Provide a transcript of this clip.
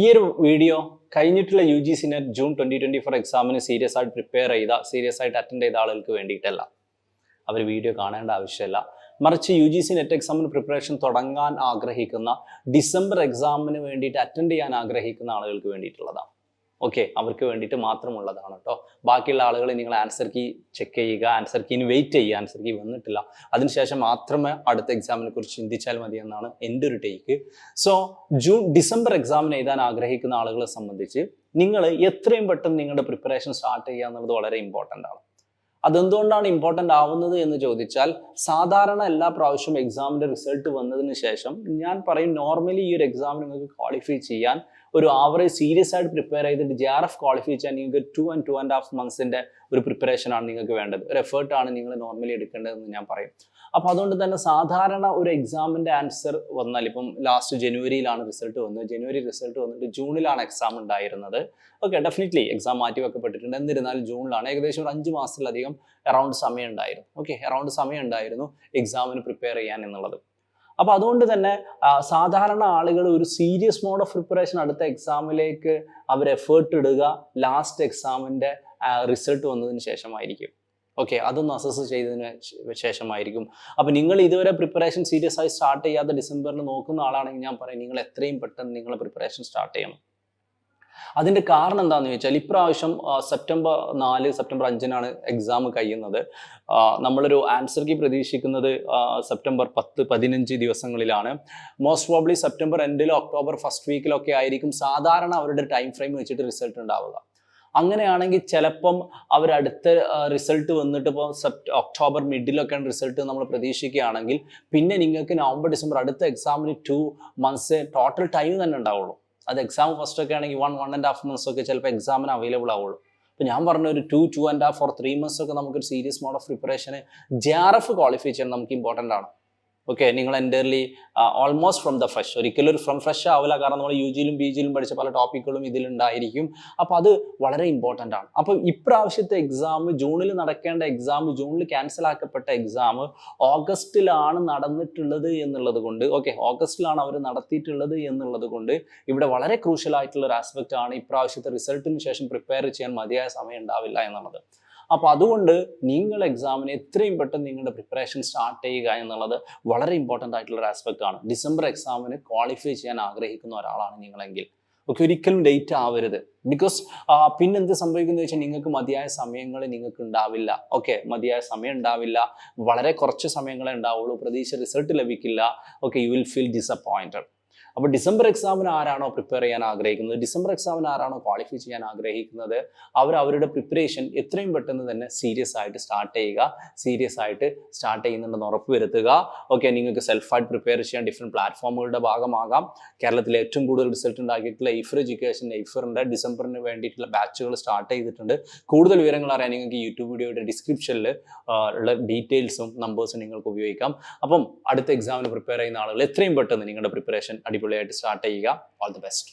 ഈ ഒരു വീഡിയോ കഴിഞ്ഞിട്ടുള്ള U G C June twenty twenty four എക്സാമിന് സീരിയസ് ആയിട്ട് പ്രിപ്പയർ ചെയ്ത സീരിയസ് ആയിട്ട് അറ്റൻഡ് ചെയ്ത ആളുകൾക്ക് വേണ്ടിയിട്ടല്ല. അവർ വീഡിയോ കാണേണ്ട ആവശ്യമില്ല. മറിച്ച് യു ജി സി നെറ്റ് എക്സാമിന് പ്രിപ്പറേഷൻ തുടങ്ങാൻ ആഗ്രഹിക്കുന്ന ഡിസംബർ എക്സാമിന് വേണ്ടിയിട്ട് അറ്റൻഡ് ചെയ്യാൻ ആഗ്രഹിക്കുന്ന ആളുകൾക്ക് വേണ്ടിയിട്ടുള്ളതാണ്. ഓക്കെ അവർക്ക് വേണ്ടിയിട്ട് മാത്രമുള്ളതാണ് കേട്ടോ ബാക്കിയുള്ള ആളുകൾ നിങ്ങൾ ആൻസർ കീ ചെക്ക് ചെയ്യുക ആൻസർ കീന് വെയിറ്റ് ചെയ്യുക ആൻസർ കീ വന്നിട്ടില്ല. അതിനുശേഷം മാത്രമേ അടുത്ത എക്സാമിനെ കുറിച്ച് ചിന്തിച്ചാൽ മതി എന്നാണ് എന്റെ ഒരു ടേക്ക് സോ ജൂൺ ഡിസംബർ എക്സാമിന് എഴുതാൻ ആഗ്രഹിക്കുന്ന ആളുകളെ സംബന്ധിച്ച് നിങ്ങൾ എത്രയും പെട്ടെന്ന് നിങ്ങളുടെ പ്രിപ്പറേഷൻ സ്റ്റാർട്ട് ചെയ്യുക എന്നുള്ളത് വളരെ ഇമ്പോർട്ടന്റ് ആണ്. അതെന്തുകൊണ്ടാണ് ഇമ്പോർട്ടന്റ് ആവുന്നത് എന്ന് ചോദിച്ചാൽ സാധാരണ എല്ലാ പ്രാവശ്യവും എക്സാമിന്റെ റിസൾട്ട് വന്നതിന് ശേഷം ഞാൻ പറയും നോർമലി ഈ ഒരു എക്സാമിന് നിങ്ങൾക്ക് ക്വാളിഫൈ ചെയ്യാൻ ഒരു ആവറേജ് സീരിയസ് ആയിട്ട് പ്രിപ്പയർ ചെയ്തിട്ട് ജെ ആർ എഫ് ക്വാളിഫൈ ചെയ്യാൻ നിങ്ങൾക്ക് two and two and half മന്ത്സിന്റെ ഒരു പ്രിപ്പറേഷൻ ആണ് നിങ്ങൾക്ക് വേണ്ടത്. ഒരു എഫേർട്ടാണ് നിങ്ങൾ നോർമലി എടുക്കേണ്ടതെന്ന് ഞാൻ പറയും. അപ്പോൾ അതുകൊണ്ട് തന്നെ സാധാരണ ഒരു എക്സാമിന്റെ ആൻസർ വന്നാൽ ഇപ്പം ലാസ്റ്റ് ജനുവരിയിലാണ് റിസൾട്ട് വന്നത്. ജനുവരി റിസൾട്ട് വന്നിട്ട് ജൂണിലാണ് എക്സാം ഉണ്ടായിരുന്നത്. ഓക്കെ ഡെഫിനറ്റ്ലി എക്സാം മാറ്റി വെക്കപ്പെട്ടിട്ടുണ്ട്. എന്നിരുന്നാലും ജൂണിലാണ്. ഏകദേശം ഒരു അഞ്ച് മാസത്തിലധികം അറൗണ്ട് സമയം ഉണ്ടായിരുന്നു. ഓക്കെ അറൗണ്ട് സമയം ഉണ്ടായിരുന്നു എക്സാമിന് പ്രിപ്പയർ ചെയ്യാൻ എന്നുള്ളത്. അപ്പോൾ അതുകൊണ്ട് തന്നെ സാധാരണ ആളുകൾ ഒരു സീരിയസ് മോഡ് ഓഫ് പ്രിപ്പറേഷൻ അടുത്ത എക്സാമിലേക്ക് അവർ എഫേർട്ട് ഇടുക ലാസ്റ്റ് എക്സാമിന്റെ റിസൾട്ട് വന്നതിന് ശേഷമായിരിക്കും. ഓക്കെ അതൊന്ന് അസസ് ചെയ്തതിന് ശേഷമായിരിക്കും. അപ്പോൾ നിങ്ങൾ ഇതുവരെ പ്രിപ്പറേഷൻ സീരിയസ് ആയി സ്റ്റാർട്ട് ചെയ്യാതെ ഡിസംബറിൽ നോക്കുന്ന ആളാണെങ്കിൽ ഞാൻ പറയും നിങ്ങൾ എത്രയും പെട്ടെന്ന് നിങ്ങളെ പ്രിപ്പറേഷൻ സ്റ്റാർട്ട് ചെയ്യണം. അതിന്റെ കാരണം എന്താണെന്ന് ചോദിച്ചാൽ ഇപ്രാവശ്യം സെപ്റ്റംബർ നാല് സെപ്റ്റംബർ അഞ്ചിനാണ് എക്സാം കഴിയുന്നത്. നമ്മളൊരു ആൻസർ കീ പ്രതീക്ഷിക്കുന്നത് സെപ്റ്റംബർ പത്ത് പതിനഞ്ച് ദിവസങ്ങളിലാണ്. മോസ്റ്റ് പ്രോബ്ലി സെപ്റ്റംബർ എൻഡിലോ ഒക്ടോബർ ഫസ്റ്റ് വീക്കിലൊക്കെ ആയിരിക്കും സാധാരണ അവരുടെ ടൈം ഫ്രെയിം വെച്ചിട്ട് റിസൾട്ട് ഉണ്ടാവുക. അങ്ങനെയാണെങ്കിൽ ചിലപ്പം അവരടുത്ത റിസൾട്ട് വന്നിട്ട് ഇപ്പോൾ സെപ്റ്റ് ഒക്ടോബർ മിഡിലൊക്കെയാണ് റിസൾട്ട് നമ്മൾ പ്രതീക്ഷിക്കുകയാണെങ്കിൽ പിന്നെ നിങ്ങൾക്ക് നവംബർ ഡിസംബർ അടുത്ത എക്സാമിന് ടു മന്ത്സ് ടോട്ടൽ ടൈം തന്നെ ഉണ്ടാവുള്ളൂ. അത് എക്സാം ഫസ്റ്റ് ഒക്കെ ആണെങ്കിൽ one one and half months ഒക്കെ ചിലപ്പോൾ എക്സാമിന് അവൈലബിൾ ആവുള്ളൂ. അപ്പോൾ ഞാൻ പറഞ്ഞ ഒരു two two and half four three months ഒക്കെ നമുക്ക് ഒരു സീരിയസ് മോഡ് ഓഫ് പ്രിപ്പറേഷന് ജെ ആർ എഫ് ക്വാളിഫൈ ചെയ്യാൻ നമുക്ക് ഇമ്പോർട്ടന്റ് ആണ്. ഓക്കെ നിങ്ങൾ entirely almost from the fresh ഒരിക്കലും ഒരു ഫ്രം ഫ്രഷ് ആവില്ല. കാരണം നമ്മൾ യു ജിയിലും പി ജിയിലും പഠിച്ച പല ടോപ്പിക്കുകളും ഇതിലുണ്ടായിരിക്കും അപ്പോൾ അത് വളരെ ഇമ്പോർട്ടന്റ് ആണ്. അപ്പോൾ ഇപ്രാവശ്യത്തെ എക്സാം ജൂണിൽ നടക്കേണ്ട എക്സാം ജൂണിൽ ക്യാൻസൽ ആക്കപ്പെട്ട എക്സാം ഓഗസ്റ്റിലാണ് നടന്നിട്ടുള്ളത് എന്നുള്ളത് കൊണ്ട് ഓക്കെ ഓഗസ്റ്റിലാണ് അവർ നടത്തിയിട്ടുള്ളത് എന്നുള്ളത് കൊണ്ട് ഇവിടെ വളരെ ക്രൂഷ്യൽ ആയിട്ടുള്ള ഒരു ആസ്പെക്റ്റ് ആണ് ഇപ്രാവശ്യത്തെ റിസൾട്ടിന് ശേഷം പ്രിപ്പയർ ചെയ്യാൻ മതിയായ സമയം ഉണ്ടാവില്ല എന്നുള്ളത്. അപ്പോൾ അതുകൊണ്ട് നിങ്ങൾ എക്സാമിന് എത്രയും പെട്ടെന്ന് നിങ്ങളുടെ പ്രിപ്പറേഷൻ സ്റ്റാർട്ട് ചെയ്യുക എന്നുള്ളത് വളരെ ഇമ്പോർട്ടന്റ് ആയിട്ടുള്ള ഒരു ആസ്പെക്റ്റ് ആണ് ഡിസംബർ എക്സാമിന് ക്വാളിഫൈ ചെയ്യാൻ ആഗ്രഹിക്കുന്ന ഒരാളാണ് നിങ്ങളെങ്കിൽ. ഓക്കെ ഒരിക്കലും ലേറ്റ് ആവരുത്. ബിക്കോസ് പിന്നെന്ത് സംഭവിക്കുന്നത് വെച്ചാൽ നിങ്ങൾക്ക് മതിയായ സമയങ്ങൾ നിങ്ങൾക്ക് ഉണ്ടാവില്ല. ഓക്കെ മതിയായ സമയം ഉണ്ടാവില്ല. വളരെ കുറച്ച് സമയങ്ങളെ ഉണ്ടാവുള്ളൂ. പ്രതീക്ഷ റിസൾട്ട് ലഭിക്കില്ല. Okay you will feel disappointed അപ്പോൾ ഡിസംബർ എക്സാമിന് ആരാണോ പ്രിപ്പയർ ചെയ്യാൻ ആഗ്രഹിക്കുന്നത്? ഡിസംബർ എക്സാമിന് ആരാണോ ക്വാളിഫൈ ചെയ്യാൻ ആഗ്രഹിക്കുന്നത്? അവർ അവരുടെ പ്രിപ്പറേഷൻ എത്രയും പെട്ടെന്ന് തന്നെ സീരിയസ് ആയിട്ട് സ്റ്റാർട്ട് ചെയ്യുക സീരിയസ് ആയിട്ട് സ്റ്റാർട്ട് ചെയ്യുന്നുണ്ടെന്ന് ഉറപ്പ് വരുത്തുക. ഓക്കെ നിങ്ങൾക്ക് സെൽഫായിട്ട് പ്രിപ്പയർ ചെയ്യാൻ ഡിഫറെന്റ് പ്ലാറ്റ്ഫോമുകളുടെ ഭാഗമാകാം. കേരളത്തിലെ ഏറ്റവും കൂടുതൽ റിസൾട്ട് ഉണ്ടാക്കിയിട്ടുള്ള ഇഫർ എഡ്യൂക്കേഷൻ ഇഫറിന്റെ ഡിസംബറിന് വേണ്ടിയിട്ടുള്ള ബാച്ചുകൾ സ്റ്റാർട്ട് ചെയ്തിട്ടുണ്ട്. കൂടുതൽ വിവരങ്ങൾ അറിയാൻ നിങ്ങൾക്ക് യൂട്യൂബ് വീഡിയോയുടെ ഡിസ്ക്രിപ്ഷനിൽ ഉള്ള ഡീറ്റെയിൽസും നമ്പേഴ്സും നിങ്ങൾക്ക് ഉപയോഗിക്കാം. അപ്പം അടുത്ത എക്സാമിന് പ്രിപ്പയർ ചെയ്യുന്ന ആളുകൾ എത്രയും പെട്ടെന്ന് നിങ്ങളുടെ പ്രിപ്പറേഷൻ അടിപൊളിയായിട്ട് സ്റ്റാർട്ട് ചെയ്യുക. All the best